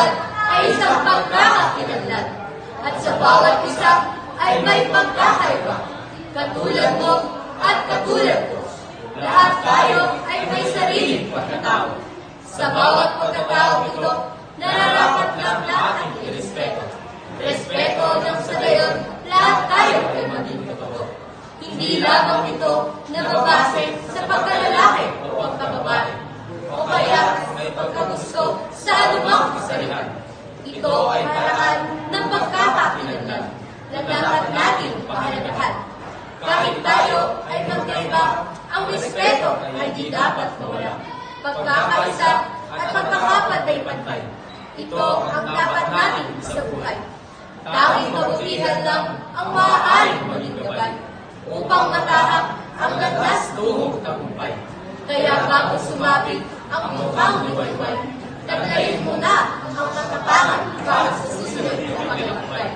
komunidad ay isang pagkakakilanlan at sa bawat isa ay may pagkakaiba. Katulad mo at katulad ko. Lahat tayo ay may sariling pagkatao. Sa bawat pagkatao ito, nararapat lang natin irespeto. Respeto ng sa gayon, lahat tayo ay maging totoo. Hindi lamang ito Ito ay paraan ng pagkakakilanlan na dapat natin pahalagahan. Kahit tayo ay magkaiba, ang respeto ay di dapat mawala. Pagkakaisa at pagkakapantay-pantay. Ito ang dapat natin sa buhay. Tanging kabutihan lang ang maaaring maging gabay upang matahak ang landas tungong tagumpay. Kaya bago sumapit ang mukhang liwayway, na ang katapangan para sa susunod na paglalakbay.